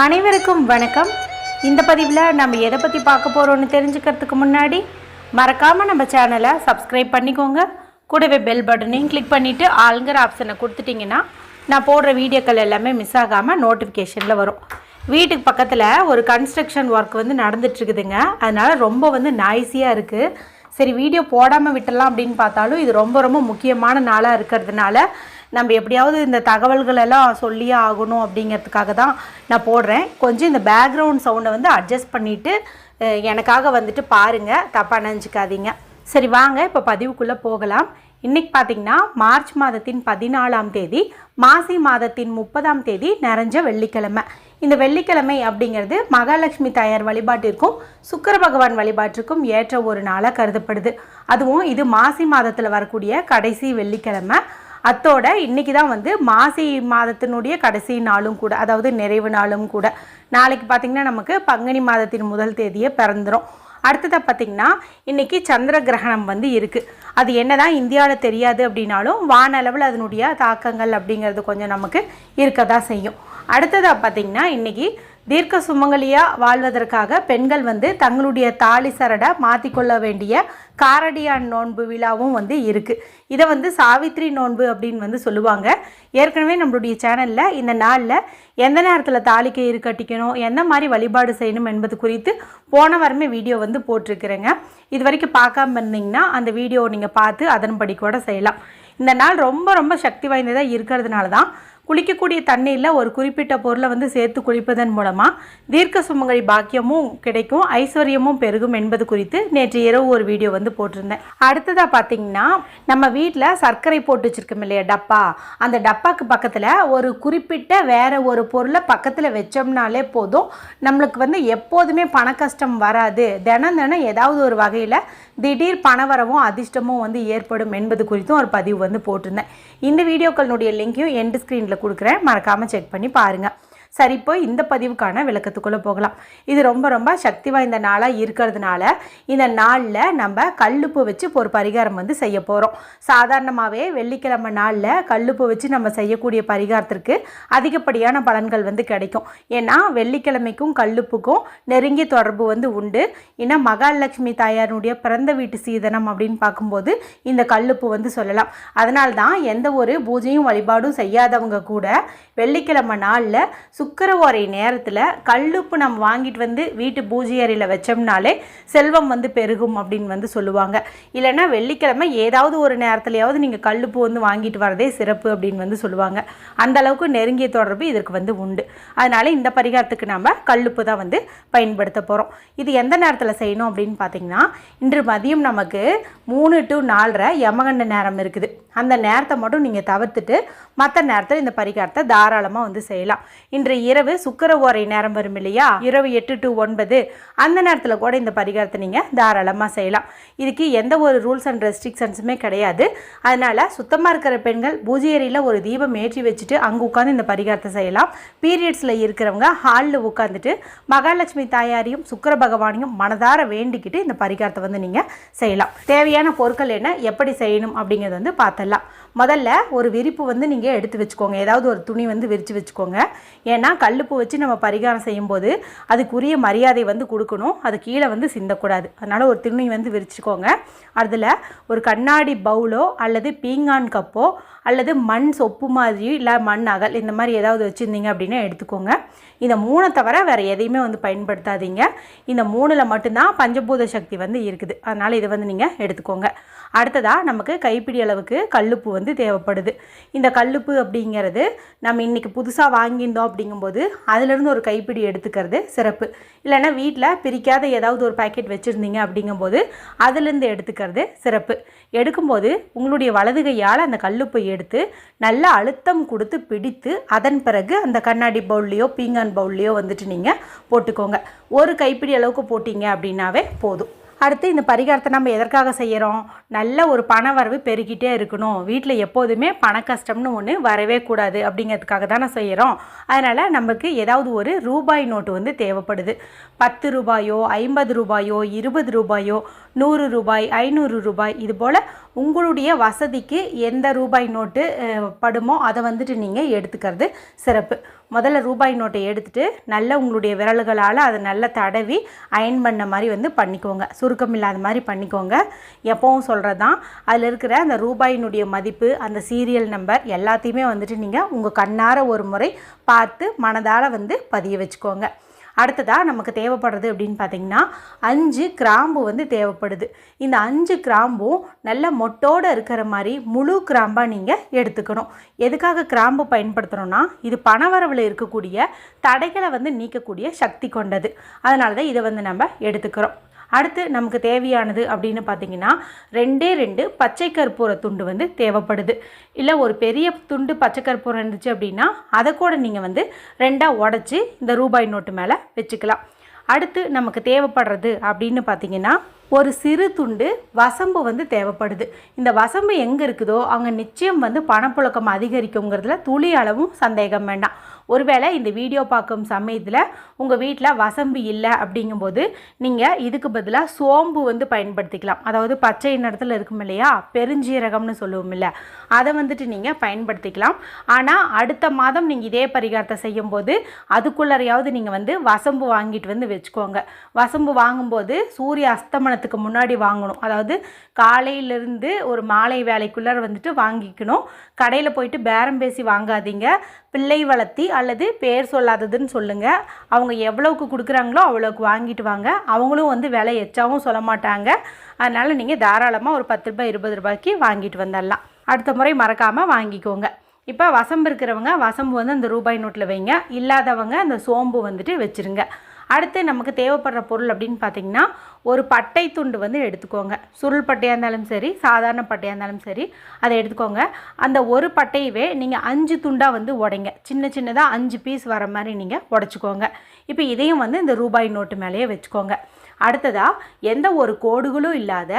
அனைவருக்கும் வணக்கம். இந்த பதிவில் நம்ம எதை பற்றி பார்க்க போகிறோன்னு தெரிஞ்சுக்கிறதுக்கு முன்னாடி மறக்காமல் நம்ம சேனலை சப்ஸ்கிரைப் பண்ணிக்கோங்க. கூடவே பெல் பட்டனையும் கிளிக் பண்ணிவிட்டு ஆளுங்கிற ஆப்ஷனை கொடுத்துட்டிங்கன்னா நான் போடுற வீடியோக்கள் எல்லாமே மிஸ் ஆகாமல் நோட்டிஃபிகேஷனில் வரும். வீட்டுக்கு பக்கத்தில் ஒரு கன்ஸ்ட்ரக்ஷன் ஒர்க் வந்து நடந்துட்டுருக்குதுங்க. அதனால் ரொம்ப வந்து நாய்ஸியாக இருக்குது சரி வீடியோ போடாமல் விட்டுடலாம் அப்படின்னு பார்த்தாலும் இது ரொம்ப ரொம்ப முக்கியமான நாளாக இருக்கிறதுனால நம்ம எப்படியாவது இந்த தகவல்களெல்லாம் சொல்லியே ஆகணும் அப்படிங்கிறதுக்காக தான் நான் போடுறேன். கொஞ்சம் இந்த பேக்ரவுண்ட் சவுண்டை வந்து அட்ஜஸ்ட் பண்ணிவிட்டு எனக்காக வந்துட்டு பாருங்கள் தப்பாக நினச்சிக்காதீங்க. சரி வாங்க. இப்போ பதிவுக்குள்ளே போகலாம். இன்னைக்கு பார்த்தீங்கன்னா மார்ச் மாதத்தின் பதினாலாம் தேதி மாசி மாதத்தின் முப்பதாம் தேதி நிறைஞ்ச வெள்ளிக்கிழமை. இந்த வெள்ளிக்கிழமை அப்படிங்கிறது மகாலட்சுமி தாயார் வழிபாட்டிற்கும் சுக்கர பகவான் வழிபாட்டிற்கும் ஏற்ற ஒரு நாளாக கருதப்படுது. அதுவும் இது மாசி மாதத்தில் வரக்கூடிய கடைசி வெள்ளிக்கிழமை. அத்தோட இன்னைக்கு தான் வந்து மாசி மாதத்தினுடைய கடைசி நாளும் கூட அதாவது நிறைவு நாளும் கூட நாளைக்கு பார்த்திங்கன்னா நமக்கு பங்குனி மாதத்தின் முதல் தேதியே பிறந்துடும் அடுத்ததாக பார்த்திங்கன்னா இன்றைக்கி சந்திர கிரகணம் வந்து இருக்குது அது என்ன தான் இந்தியாவில் தெரியாது அப்படின்னாலும் வானளவில் அதனுடைய தாக்கங்கள் அப்படிங்கிறது கொஞ்சம் நமக்கு இருக்க தான் செய்யும். அடுத்ததாக பார்த்திங்கன்னா இன்றைக்கி தீர்க்க சுமங்கலியாக வாழ்வதற்காக பெண்கள் வந்து தங்களுடைய தாலி சரடை மாற்றிக்கொள்ள வேண்டிய காரடியான் நோன்பு விழாவும் வந்து இருக்குது இதை வந்து சாவித்ரி நோன்பு அப்படின்னு வந்து சொல்லுவாங்க. ஏற்கனவே நம்மளுடைய சேனலில் இந்த நாளில் எந்த நேரத்தில் தாலி இரு கட்டிக்கணும் எந்த மாதிரி வழிபாடு செய்யணும் என்பது குறித்து போன வாரமே வீடியோ வந்து போட்டிருக்கிறேங்க. இது வரைக்கும் பார்க்காம இருந்தீங்கன்னா அந்த வீடியோ நீங்கள் பார்த்து அதன்படி கூட செய்யலாம். இந்த நாள் ரொம்ப ரொம்ப சக்தி வாய்ந்ததாக இருக்கிறதுனால தான் குளிக்கக்கூடிய தண்ணீரில் ஒரு குறிப்பிட்ட பொருளை வந்து சேர்த்து குளிப்பதன் மூலமாக தீர்க்க சுமங்கலி பாக்கியமும் கிடைக்கும் ஐஸ்வர்யமும் பெருகும் என்பது குறித்து நேற்று இரவு ஒரு வீடியோ வந்து போட்டிருந்தேன். அடுத்ததாக பார்த்தீங்கன்னா நம்ம வீட்டில் சர்க்கரை போட்டு வச்சுருக்கோம் இல்லையா டப்பா? அந்த டப்பாக்கு பக்கத்தில் ஒரு குறிப்பிட்ட வேற ஒரு பொருளை பக்கத்தில் வச்சோம்னாலே போதும். நம்மளுக்கு வந்து எப்போதுமே பண கஷ்டம் வராது. தினம் தினம் ஏதாவது ஒரு வகையில் திடீர் பணவரவும் அதிர்ஷ்டமும் வந்து ஏற்படும் என்பது குறித்தும் ஒரு பதிவு வந்து போட்டிருந்தேன். இந்த வீடியோக்களுடைய லிங்கையும் எண்டு ஸ்க்ரீனில் கொடுக்குறேன். மறக்காமல் செக் பண்ணி பாருங்கள் சரி இப்போ இந்த பதிவுக்கான விளக்கத்துக்குள்ளே போகலாம். இது ரொம்ப ரொம்ப சக்தி வாய்ந்த நாளாக இருக்கிறதுனால இந்த நாளில் நம்ம கல்லுப்பு வச்சு ஒரு பரிகாரம் வந்து செய்ய போகிறோம் சாதாரணமாகவே வெள்ளிக்கிழமை நாளில் கல்லுப்பு வச்சு நம்ம செய்யக்கூடிய பரிகாரத்திற்கு அதிகப்படியான பலன்கள் வந்து கிடைக்கும். ஏன்னா வெள்ளிக்கிழமைக்கும் கல்லுப்புக்கும் நெருங்கிய தொடர்பு வந்து உண்டு. ஏன்னா மகாலட்சுமி தாயாருடைய பிறந்த வீட்டு சீதனம் அப்படின்னு பார்க்கும்போது இந்த கல்லுப்பு வந்து சொல்லலாம். அதனால்தான் எந்த ஒரு பூஜையும் வழிபாடும் செய்யாதவங்க கூட வெள்ளிக்கிழமை நாளில் சுக்கரவாரை நேரத்தில் கல்லுப்பு நம்ம வாங்கிட்டு வந்து வீட்டு பூஜை அறையில் வச்சோம்னாலே செல்வம் வந்து பெருகும் அப்படின்னு வந்து சொல்லுவாங்க. இல்லைன்னா வெள்ளிக்கிழமை ஏதாவது ஒரு நேரத்துலையாவது நீங்கள் கல்லுப்பு வந்து வாங்கிட்டு வரதே சிறப்பு அப்படின்னு வந்து சொல்லுவாங்க. அந்த அளவுக்கு நெருங்கிய தொடர்பு இதற்கு வந்து உண்டு. அதனால் இந்த பரிகாரத்துக்கு நம்ம கல்லுப்பு தான் வந்து பயன்படுத்த போகிறோம் இது எந்த நேரத்தில் செய்யணும் அப்படின்னு பார்த்தீங்கன்னா இன்று மதியம் நமக்கு மூணு டு நாலரை யமகண்ட நேரம் இருக்குது. அந்த நேரத்தை மட்டும் நீங்கள் தவிர்த்துட்டு மற்ற நேரத்தில் இந்த பரிகாரத்தை தாராளமாக வந்து செய்யலாம். இன்று இரவு சுக்கர ஓரை நேரம் வரும் இல்லையா? இரவு எட்டு டு ஒன்பது. அந்த நேரத்தில் கூட இந்த பரிகாரத்தை நீங்கள் தாராளமாக செய்யலாம். இதுக்கு எந்த ஒரு ரூல்ஸ் அண்ட் ரெஸ்ட்ரிக்ஷன்ஸுமே கிடையாது. அதனால் சுத்தமாக இருக்கிற பெண்கள் பூஜை ஏரியில் ஒரு தீபம் ஏற்றி வச்சுட்டு அங்கே உட்காந்து இந்த பரிகாரத்தை செய்யலாம். பீரியட்ஸில் இருக்கிறவங்க ஹாலில் உட்காந்துட்டு மகாலட்சுமி தாயாரையும் சுக்கர பகவானையும் மனதார வேண்டிக்கிட்டு இந்த பரிகாரத்தை வந்து நீங்கள் செய்யலாம். தேவையான பொருட்கள் என்ன? எப்படி செய்யணும்? அப்படிங்கிறது வந்து பார்த்துடலாம் முதல்ல ஒரு விரிப்பு வந்து நீங்கள் எடுத்து வச்சுக்கோங்க. ஏதாவது ஒரு துணி வந்து விரித்து வச்சுக்கோங்க. ஏன்னா கல்லுப்பு வச்சு நம்ம பரிகாரம் செய்யும்போது அதுக்குரிய மரியாதை வந்து கொடுக்கணும். அது கீழே வந்து சிந்தக்கூடாது. அதனால் ஒரு துணி வந்து விரிச்சுக்கோங்க. அதில் ஒரு கண்ணாடி பவுலோ அல்லது பீங்கான் கப்போ அல்லது மண் சொப்பு மாதிரி இல்லை மண் அகல் இந்த மாதிரி ஏதாவது வச்சுருந்தீங்க அப்படின்னா எடுத்துக்கோங்க. இந்த மூணை தவிர வேறு எதையுமே வந்து பயன்படுத்தாதீங்க. இந்த மூணில் மட்டும்தான் பஞ்சபூத சக்தி வந்து இருக்குது. அதனால் இதை வந்து நீங்கள் எடுத்துக்கோங்க. அடுத்ததாக நமக்கு கைப்பிடி அளவுக்கு கல்லுப்பு வந்து தேவைப்படுது. இந்த கல்லுப்பு அப்படிங்கிறது நம்ம இன்றைக்கி புதுசாக வாங்கியிருந்தோம் அப்படிங்கும்போது அதிலிருந்து ஒரு கைப்பிடி எடுத்துக்கிறது சிறப்பு. இல்லைன்னா வீட்டில் பிரிக்காத ஏதாவது ஒரு பாக்கெட் வச்சுருந்தீங்க அப்படிங்கும்போது அதிலிருந்து எடுத்துக்கிறது சிறப்பு. எடுக்கும்போது உங்களுடைய வலது கையால் அந்த கல்லுப்பை எடுத்து நல்லா அழுத்தம் கொடுத்து பிடித்து அதன் பிறகு அந்த கண்ணாடி பவுல்லையோ பீங்கான் பவுல்லையோ வந்துட்டு நீங்கள் போட்டுக்கோங்க. ஒரு கைப்பிடி அளவுக்கு போட்டிங்க அப்படின்னாவே போதும். அடுத்து இந்த பரிகாரத்தை நம்ம எதற்காக செய்கிறோம் நல்ல ஒரு பண வரவு பெருகிட்டே இருக்கணும். வீட்டில் எப்போதுமே பண கஷ்டம்னு ஒன்று வரவே கூடாது அப்படிங்கிறதுக்காக தானே செய்கிறோம் அதனால் நமக்கு ஏதாவது ஒரு ரூபாய் நோட்டு வந்து தேவைப்படுது. பத்து ரூபாயோ ஐம்பது ரூபாயோ இருபது ரூபாயோ நூறு ரூபாய் ஐநூறு ரூபாய் இது போல் உங்களுடைய வசதிக்கு எந்த ரூபாய் நோட்டு படுமோ அதை வந்துட்டு நீங்கள் எடுத்துக்கிறது சிறப்பு. முதல்ல ரூபாய் நோட்டை எடுத்துகிட்டு நல்லா உங்களுடைய விரல்களால் அதை நல்லா தடவி அயன் பண்ண மாதிரி வந்து பண்ணிக்கோங்க. சுருக்கம் இல்லாத மாதிரி பண்ணிக்கோங்க. எப்பவும் சொல்கிறது தான் அதில் இருக்கிற அந்த ரூபாயினுடைய மதிப்பு அந்த சீரியல் நம்பர் எல்லாத்தையுமே வந்துட்டு நீங்கள் உங்கள் கண்ணார ஒரு முறை பார்த்து மனதால் வந்து பதிய வச்சுக்கோங்க. அடுத்ததாக நமக்கு தேவைப்படுறது அப்படின்னு பார்த்தீங்கன்னா அஞ்சு கிராம்பு வந்து தேவைப்படுது. இந்த அஞ்சு கிராம்பும் நல்ல மொட்டோடு இருக்கிற மாதிரி முழு கிராம்பாக நீங்கள் எடுத்துக்கணும். எதுக்காக கிராம்பு பயன்படுத்துகிறோன்னா இது பணவரவில் இருக்கக்கூடிய தடைகளை வந்து நீக்கக்கூடிய சக்தி கொண்டது. அதனால தான் இதை வந்து நம்ம எடுத்துக்கிறோம். அடுத்து நமக்கு தேவையானது அப்படின்னு பார்த்தீங்கன்னா ரெண்டே ரெண்டு பச்சை கற்பூர துண்டு வந்து தேவைப்படுது. இல்லை ஒரு பெரிய துண்டு பச்சை கற்பூரம் இருந்துச்சு அப்படின்னா அதை கூட நீங்கள் வந்து ரெண்டாக உடச்சி இந்த ரூபாய் நோட்டு மேலே வச்சுக்கலாம். அடுத்து நமக்கு தேவைப்படுறது அப்படின்னு பார்த்தீங்கன்னா ஒரு சிறு துண்டு வசம்பு வந்து தேவைப்படுது. இந்த வசம்பு எங்கே இருக்குதோ அங்கே நிச்சயம் வந்து பணப்புழக்கம் அதிகரிக்குங்கிறதுல துளி அளவும் சந்தேகம் வேண்டாம். ஒருவேளை இந்த வீடியோ பார்க்கும் சமயத்தில் உங்கள் வீட்டில் வசம்பு இல்லை அப்படிங்கும்போது நீங்கள் இதுக்கு பதிலாக சோம்பு வந்து பயன்படுத்திக்கலாம். அதாவது பச்சை நிறத்தில் இருக்கும் இல்லையா? பெருஞ்சீரகம்னு சொல்லுவோம் இல்லை. அதை வந்துட்டு நீங்கள் பயன்படுத்திக்கலாம். ஆனால் அடுத்த மாதம் நீங்கள் இதே பரிகாரத்தை செய்யும்போது அதுக்குள்ளறையாவது நீங்கள் வந்து வசம்பு வாங்கிட்டு வந்து வச்சுக்கோங்க. வசம்பு வாங்கும்போது சூரிய அஸ்தமனத்துக்கு முன்னாடி வாங்கணும். அதாவது காலையிலேருந்து ஒரு மாலை வேலைக்குள்ளார வந்துட்டு வாங்கிக்கணும். கடையில் போயிட்டு பேரம் பேசி வாங்காதீங்க. பிள்ளை வளர்த்தி அல்லது பேர் சொல்லாததுன்னு சொல்லுங்கள் அவங்க எவ்வளோக்கு கொடுக்குறாங்களோ அவ்வளோக்கு வாங்கிட்டு வாங்க. அவங்களும் வந்து விலை எச்சாவும் சொல்ல மாட்டாங்க. அதனால் நீங்கள் தாராளமாக ஒரு பத்து ரூபாய் இருபது ரூபாய்க்கு வாங்கிட்டு வந்துடலாம் அடுத்த முறை மறக்காமல் வாங்கிக்கோங்க. இப்போ வசம்பு இருக்கிறவங்க வசம்பு வந்து அந்த ரூபாய் நோட்டில் வைங்க. இல்லாதவங்க அந்த சோம்பு வந்துட்டு வச்சுருங்க. அடுத்து நமக்கு தேவைப்படுற பொருள் அப்படின்னு பார்த்தீங்கன்னா ஒரு பட்டை துண்டு வந்து எடுத்துக்கோங்க. சுருள் பட்டையாக இருந்தாலும் சரி சாதாரண பட்டையாக இருந்தாலும் சரி அதை எடுத்துக்கோங்க. அந்த ஒரு பட்டையவே நீங்கள் அஞ்சு துண்டாக வந்து உடைங்க. சின்ன சின்னதாக அஞ்சு பீஸ் வர மாதிரி நீங்கள் உடச்சிக்கோங்க. இப்போ இதையும் வந்து இந்த ரூபாய் நோட்டு மேலேயே வச்சுக்கோங்க. அடுத்ததாக எந்த ஒரு கோடுகளும் இல்லாத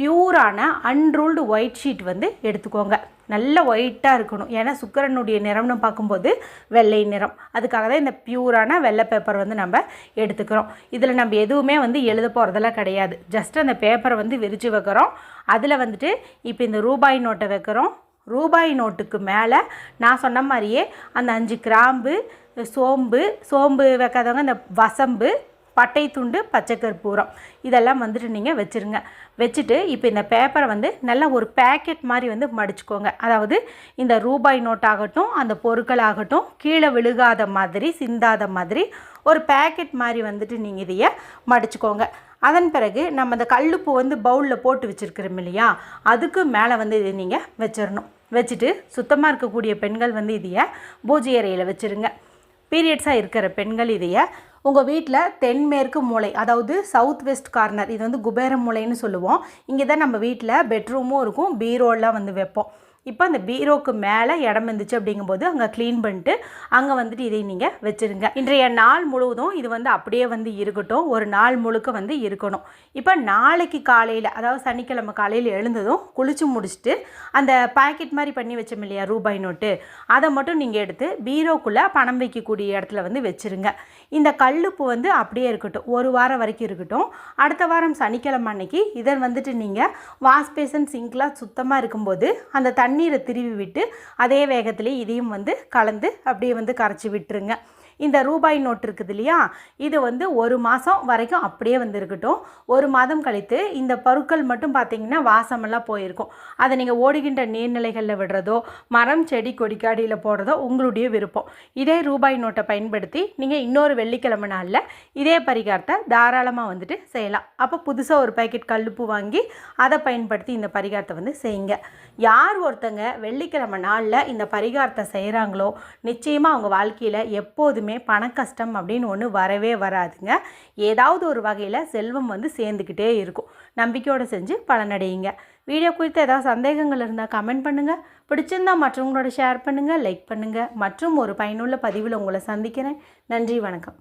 பியூரான அன்ரூல்டு ஒயிட் ஷீட் வந்து எடுத்துக்கோங்க. நல்ல ஒயிட்டாக இருக்கணும். ஏன்னா சுக்கரனுடைய நிறம்னு பார்க்கும்போது வெள்ளை நிறம். அதுக்காக தான் இந்த பியூரான வெள்ளை பேப்பர் வந்து நம்ம எடுத்துக்கிறோம். இதில் நம்ம எதுவுமே வந்து எழுத போகிறதெல்லாம் கிடையாது. ஜஸ்ட் அந்த பேப்பரை வந்து விரித்து வைக்கிறோம். அதில் வந்துட்டு இப்போ இந்த ரூபாய் நோட்டை வைக்கிறோம். ரூபாய் நோட்டுக்கு மேலே நான் சொன்ன மாதிரியே அந்த அஞ்சு கிராம்பு சோம்பு சோம்பு வைக்காதவங்க இந்த வசம்பு பட்டை துண்டு பச்சை கற்பூரம். இதெல்லாம் வந்துட்டு நீங்கள் வச்சுருங்க. வச்சுட்டு இப்போ இந்த பேப்பரை வந்து நல்லா ஒரு பேக்கெட் மாதிரி வந்து மடிச்சுக்கோங்க. அதாவது இந்த ரூபாய் நோட்டாகட்டும் அந்த பொருட்கள் ஆகட்டும் கீழே விழுகாத மாதிரி சிந்தாத மாதிரி ஒரு பேக்கெட் மாதிரி வந்துட்டு நீங்கள் இதைய மடிச்சுக்கோங்க. அதன் பிறகு நம்ம அந்த கல்லுப்பு வந்து பவுலில் போட்டு வச்சுருக்கிறோம் இல்லையா? அதுக்கு மேலே வந்து இதை நீங்கள் வச்சிடணும் வச்சுட்டு சுத்தமாக இருக்கக்கூடிய பெண்கள் வந்து இதைய பூஜை அறையில் வச்சுருங்க. பீரியட்ஸாக இருக்கிற பெண்கள் இதைய உங்கள் வீட்டில் தென்மேற்கு மூலை அதாவது சவுத் வெஸ்ட் கார்னர் இது வந்து குபேர மூலைன்னு சொல்லுவோம். இங்கே தான் நம்ம வீட்டில் பெட்ரூமும் இருக்கும் பீரோலாம் வந்து வைப்போம். இப்போ அந்த பீரோக்கு மேலே இடம் இருந்துச்சு அப்படிங்கும்போது அங்கே க்ளீன் பண்ணிட்டு அங்கே வந்துட்டு இதை நீங்கள் வச்சுருங்க. இன்றைய நாள் முழுவதும் இது வந்து அப்படியே வந்து இருக்கட்டும் ஒரு நாள் முழுக்க வந்து இருக்கணும். இப்போ நாளைக்கு காலையில் அதாவது சனிக்கிழமை காலையில் எழுந்ததும் குளிச்சு முடிச்சுட்டு அந்த பாக்கெட் மாதிரி பண்ணி வச்சோம் இல்லையா ரூபாய் நோட்டு அதை மட்டும் நீங்கள் எடுத்து பீரோக்குள்ளே பணம் வைக்கக்கூடிய இடத்துல வந்து வச்சுருங்க. இந்த கல்லுப்பு வந்து அப்படியே இருக்கட்டும். ஒரு வாரம் வரைக்கும் இருக்கட்டும். அடுத்த வாரம் சனிக்கிழமை அன்னைக்கு இதை வந்துட்டு நீங்கள் வாஷ் பேசன் சிங்க்லாம் சுத்தமாக இருக்கும்போது அந்த தண்ணீரை திருவி விட்டு அதே வேகத்திலே இதையும் வந்து கலந்து அப்படியே வந்து கரைச்சி விட்டுருங்க. இந்த ரூபாய் நோட் இருக்குது இல்லையா? இது வந்து ஒரு மாதம் வரைக்கும் அப்படியே வந்து இருக்கட்டும் ஒரு மாதம் கழித்து இந்த பொருட்கள் மட்டும் பார்த்தீங்கன்னா வாசமெல்லாம் போயிருக்கும். அதை நீங்கள் ஓடுகின்ற நீர்நிலைகளில் விடுறதோ மரம் செடி கொடிக்காடியில் போடுறதோ உங்களுடைய விருப்பம். இதே ரூபாய் நோட்டை பயன்படுத்தி நீங்கள் இன்னொரு வெள்ளிக்கிழமை நாளில் இதே பரிகாரத்தை தாராளமாக வந்துட்டு செய்யலாம். அப்போ புதுசாக ஒரு பேக்கெட் கல்லுப்பு வாங்கி அதை பயன்படுத்தி இந்த பரிகாரத்தை வந்து செய்யுங்க. யார் ஒருத்தங்க வெள்ளிக்கிழமை நாளில் இந்த பரிகாரத்தை செய்கிறாங்களோ நிச்சயமாக அவங்க வாழ்க்கையில் எப்போதுமே எப்போதுமே பண கஷ்டம் அப்படின்னு ஒன்று வரவே வராதுங்க. ஏதாவது ஒரு வகையில் செல்வம் வந்து சேர்ந்துக்கிட்டே இருக்கும். நம்பிக்கையோடு செஞ்சு பலனடையுங்க வீடியோ குறித்து ஏதாவது சந்தேகங்கள் இருந்தால் கமெண்ட் பண்ணுங்கள் பிடிச்சிருந்தா மற்றவங்களோட ஷேர் பண்ணுங்கள் லைக் பண்ணுங்கள் மற்றும் ஒரு பயனுள்ள பதிவில் உங்களை சந்திக்கிறேன். நன்றி வணக்கம்.